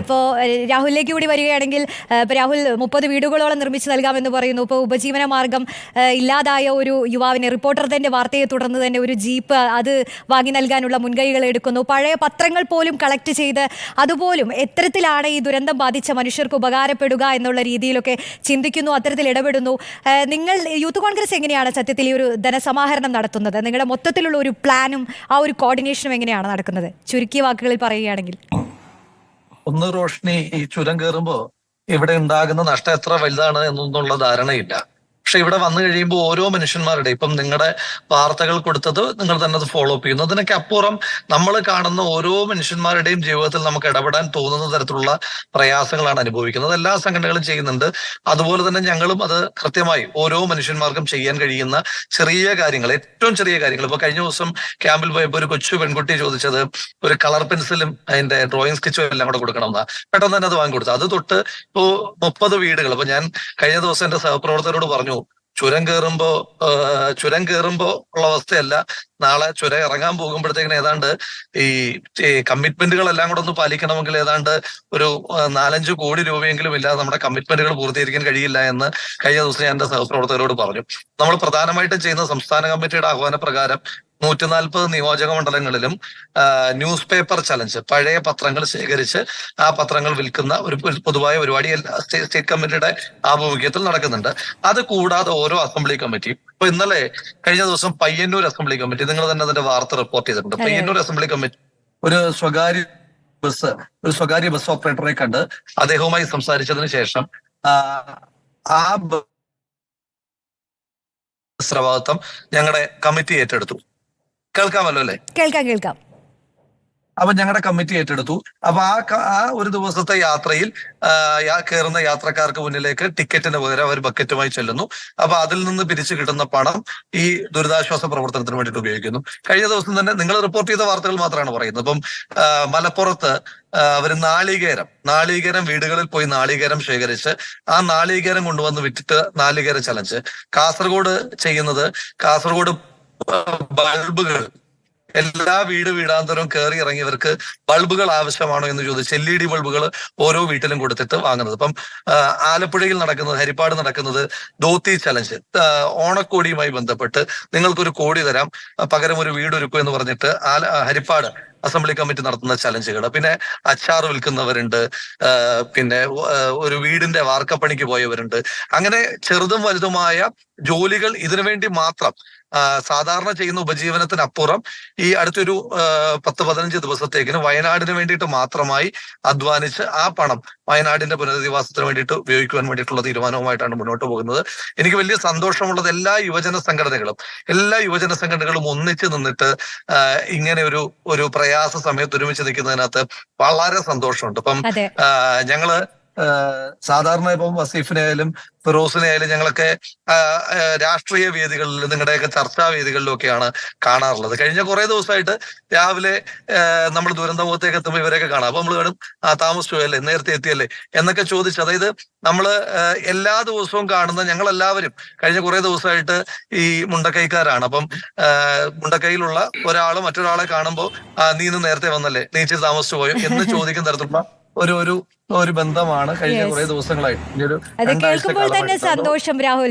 ഇപ്പോൾ രാഹുലിലേക്ക് കൂടി വരികയാണെങ്കിൽ ഇപ്പോൾ രാഹുൽ മുപ്പത് വീടുകളോളം നിർമ്മിച്ചു നൽകാമെന്ന് പറയുന്നു. ഇപ്പോൾ ഉപജീവന മാർഗം ഇല്ലാതായ ഒരു യുവാവിനെ റിപ്പോർട്ടർ തന്നെ വാർത്തയെ തുടർന്ന് തന്നെ ഒരു ജീപ്പ് അത് വാങ്ങി നൽകാനുള്ള മുൻകൈകൾ എടുക്കുന്നു. പഴയ പത്രങ്ങൾ പോലും കളക്ട് ചെയ്ത് അതുപോലും എത്തരത്തിലാണ് ഈ ദുരന്തം ബാധിച്ച മനുഷ്യർക്ക് ഉപകാരപ്പെടുക എന്നുള്ള രീതിയിലൊക്കെ ചിന്തിക്കുന്നു അത്തരത്തിൽ ഇടപെടുന്നു. നിങ്ങൾ യൂത്ത് കോൺഗ്രസ് എങ്ങനെയാണ് സത്യത്തിൽ ഈ ഒരു ധനസമാഹരണം നടത്തുന്നത്? നിങ്ങളുടെ മൊത്തത്തിലുള്ള ഒരു പ്ലാനും ആ ഒരു കോർഡിനേഷനും എങ്ങനെയാണ് നടക്കുന്നത്? ചുരുക്കിയ വാക്കുകളിൽ പറയുകയാണെങ്കിൽ. ഒന്ന് റോഷ്നി ഈ ചുരം കയറുമ്പോ ഇവിടെ ഉണ്ടാകുന്ന നഷ്ടം എത്ര വലുതാണ് എന്നൊന്നുള്ള ധാരണയില്ല. പക്ഷെ ഇവിടെ വന്നു കഴിയുമ്പോൾ ഓരോ മനുഷ്യന്മാരുടെ ഇപ്പം നിങ്ങളുടെ വാർത്തകൾ കൊടുത്തത് നിങ്ങൾ തന്നെ അത് ഫോളോ അപ്പ് ചെയ്യുന്നു. അതിനൊക്കെ അപ്പുറം നമ്മൾ കാണുന്ന ഓരോ മനുഷ്യന്മാരുടെയും ജീവിതത്തിൽ നമുക്ക് ഇടപെടാൻ തോന്നുന്ന തരത്തിലുള്ള പ്രയാസങ്ങളാണ് അനുഭവിക്കുന്നത്. എല്ലാ സംഘടനകളും ചെയ്യുന്നുണ്ട്. അതുപോലെ തന്നെ ഞങ്ങളും അത് കൃത്യമായി ഓരോ മനുഷ്യന്മാർക്കും ചെയ്യാൻ കഴിയുന്ന ചെറിയ കാര്യങ്ങൾ ഏറ്റവും ചെറിയ കാര്യങ്ങൾ. ഇപ്പൊ കഴിഞ്ഞ ദിവസം ക്യാമ്പിൽ പോയപ്പോൾ ഒരു കൊച്ചു പെൺകുട്ടി ചോദിച്ചത് ഒരു കളർ പെൻസിലും അതിന്റെ ഡ്രോയിങ് സ്കെച്ചും എല്ലാം കൂടെ കൊടുക്കണമെന്നാ? പെട്ടെന്ന് തന്നെ അത് വാങ്ങി കൊടുത്തു അത് തൊട്ട് ഇപ്പോ മുപ്പത് വീടുകൾ. അപ്പൊ ഞാൻ കഴിഞ്ഞ ദിവസം എന്റെ സഹപ്രവർത്തകരോട് പറഞ്ഞു ചുരം കയറുമ്പോ ചുരം കയറുമ്പോ ഉള്ള അവസ്ഥയല്ല. നാളെ ചുരം ഇറങ്ങാൻ പോകുമ്പോഴത്തേക്കിന് ഏതാണ്ട് ഈ കമ്മിറ്റ്മെന്റുകളെല്ലാം കൂടെ ഒന്ന് പാലിക്കണമെങ്കിൽ ഏതാണ്ട് ഒരു നാലഞ്ച് കോടി രൂപയെങ്കിലും ഇല്ലാതെ നമ്മുടെ കമ്മിറ്റ്മെന്റുകൾ പൂർത്തീകരിക്കാൻ കഴിയില്ല എന്ന് കഴിഞ്ഞ ദിവസം ഞാൻ എന്റെ സഹപ്രവർത്തകരോട് പറഞ്ഞു. നമ്മൾ പ്രധാനമായിട്ടും ചെയ്യുന്ന സംസ്ഥാന കമ്മിറ്റിയുടെ ആഹ്വാന പ്രകാരം നൂറ്റി നാൽപ്പത് നിയോജക മണ്ഡലങ്ങളിലും ന്യൂസ് പേപ്പർ ചലഞ്ച് പഴയ പത്രങ്ങൾ ശേഖരിച്ച് ആ പത്രങ്ങൾ വിൽക്കുന്ന ഒരു പൊതുവായ പരിപാടി എല്ലാ സ്റ്റേറ്റ് കമ്മിറ്റിയുടെ ആഭിമുഖ്യത്തിൽ നടക്കുന്നുണ്ട്. അത് കൂടാതെ ഓരോ അസംബ്ലി കമ്മിറ്റിയും ഇപ്പൊ ഇന്നലെ കഴിഞ്ഞ ദിവസം പയ്യന്നൂർ അസംബ്ലി കമ്മിറ്റി നിങ്ങൾ തന്നെ അതിന്റെ വാർത്ത റിപ്പോർട്ട് ചെയ്തിട്ടുണ്ട്. പയ്യന്നൂർ അസംബ്ലി കമ്മിറ്റി ഒരു സ്വകാര്യ ബസ് ഒരു സ്വകാര്യ ബസ് ഓപ്പറേറ്ററെ കണ്ട് അദ്ദേഹവുമായി സംസാരിച്ചതിന് ശേഷം ആ, ഉത്തരവാദിത്വം ഞങ്ങളുടെ കമ്മിറ്റി ഏറ്റെടുത്തു. കേൾക്കാമല്ലോ അല്ലെ? കേൾക്കാം കേൾക്കാം. അപ്പൊ ഞങ്ങളുടെ കമ്മിറ്റി ഏറ്റെടുത്തു. അപ്പൊ ആ ആ ഒരു ദിവസത്തെ യാത്രയിൽ കയറുന്ന യാത്രക്കാർക്ക് മുന്നിലേക്ക് ടിക്കറ്റിന് പകരം അവർ ബക്കറ്റുമായി ചെല്ലുന്നു. അപ്പൊ അതിൽ നിന്ന് പിരിച്ചു കിട്ടുന്ന പണം ഈ ദുരിതാശ്വാസ പ്രവർത്തനത്തിന് വേണ്ടിയിട്ട് ഉപയോഗിക്കുന്നു. കഴിഞ്ഞ ദിവസം തന്നെ നിങ്ങൾ റിപ്പോർട്ട് ചെയ്ത വാർത്തകൾ മാത്രമാണ് പറയുന്നത്. അപ്പം മലപ്പുറത്ത് അവർ നാളികേരം നാളികേരം വീടുകളിൽ പോയി നാളികേരം ശേഖരിച്ച് ആ നാളികേരം കൊണ്ടുവന്ന് വിറ്റിട്ട് നാളികേര ചലഞ്ച്. കാസർഗോഡ് ചെയ്യുന്നത് കാസർഗോഡ് ബൾബുകൾ. എല്ലാ വീട് വീടാന്തരവും കയറി ഇറങ്ങിയവർക്ക് ബൾബുകൾ ആവശ്യമാണോ എന്ന് ചോദിച്ച് എൽ ഇ ഡി ബൾബുകൾ ഓരോ വീട്ടിലും കൊടുത്തിട്ട് വാങ്ങുന്നത്. അപ്പം ആലപ്പുഴയിൽ നടക്കുന്നത് ഹരിപ്പാട് നടക്കുന്നത് ദോത്തി ചലഞ്ച്. ഓണക്കോടിയുമായി ബന്ധപ്പെട്ട് നിങ്ങൾക്കൊരു കോടി തരാം. പകരം ഒരു വീട് ഒരുക്കും എന്ന് പറഞ്ഞിട്ട് ആല ഹരിപ്പാട് അസംബ്ലി കമ്മിറ്റി നടത്തുന്ന ചലഞ്ചുകൾ. പിന്നെ അച്ചാർ വിൽക്കുന്നവരുണ്ട്. പിന്നെ ഒരു വീടിന്റെ വാർക്കപ്പണിക്ക് പോയവരുണ്ട്. അങ്ങനെ ചെറുതും വലുതുമായ ജോലികൾ ഇതിനു വേണ്ടി മാത്രം സാധാരണ ചെയ്യുന്ന ഉപജീവനത്തിനപ്പുറം ഈ അടുത്തൊരു പത്ത് പതിനഞ്ച് ദിവസത്തേക്കിന് വയനാടിന് വേണ്ടിയിട്ട് മാത്രമായി അധ്വാനിച്ച് ആ പണം വയനാടിന്റെ പുനരധിവാസത്തിന് വേണ്ടിയിട്ട് ഉപയോഗിക്കുവാൻ വേണ്ടിയിട്ടുള്ള തീരുമാനവുമായിട്ടാണ് മുന്നോട്ട് പോകുന്നത്. എനിക്ക് വലിയ സന്തോഷമുള്ളത് എല്ലാ യുവജന സംഘടനകളും എല്ലാ യുവജന സംഘടനകളും ഒന്നിച്ച് നിന്നിട്ട് ഇങ്ങനെ ഒരു ഒരു പ്രയാസ സമയത്ത് ഒരുമിച്ച് നിൽക്കുന്നതിനകത്ത് വളരെ സന്തോഷമുണ്ട്. ഇപ്പം ഞങ്ങൾ സാധാരണ ഇപ്പം വസീഫിനെ ആയാലും ഞങ്ങളൊക്കെ രാഷ്ട്രീയ വേദികളിൽ നിങ്ങളുടെയൊക്കെ ചർച്ചാ വേദികളിലൊക്കെയാണ് കാണാറുള്ളത്. കഴിഞ്ഞ കുറെ ദിവസമായിട്ട് രാവിലെ നമ്മൾ ദുരന്തമുഖത്തേക്ക് എത്തുമ്പോൾ ഇവരെയൊക്കെ കാണാം. അപ്പൊ നമ്മൾ കാണും ആ അല്ലേ നേരത്തെ എത്തിയല്ലേ എന്നൊക്കെ ചോദിച്ചു അതായത് നമ്മൾ എല്ലാ ദിവസവും കാണുന്ന ഞങ്ങൾ എല്ലാവരും കഴിഞ്ഞ കുറെ ദിവസമായിട്ട് ഈ മുണ്ടക്കൈക്കാരാണ്. അപ്പം മുണ്ടക്കൈയിലുള്ള ഒരാൾ മറ്റൊരാളെ കാണുമ്പോൾ നീ ഇന്ന് നേരത്തെ വന്നല്ലേ നീ ഇച്ചിരി താമസിച്ചു പോയോ എന്ന് ചോദിക്കുന്ന തരത്തിലുള്ള ഒരു ഒരു ഒരു ബന്ധമാണ് കഴിഞ്ഞ. കുറെ ദിവസങ്ങളായിട്ട് ഒരു അത് കേൾക്കുമ്പോൾ തന്നെ സന്തോഷം രാഹുൽ.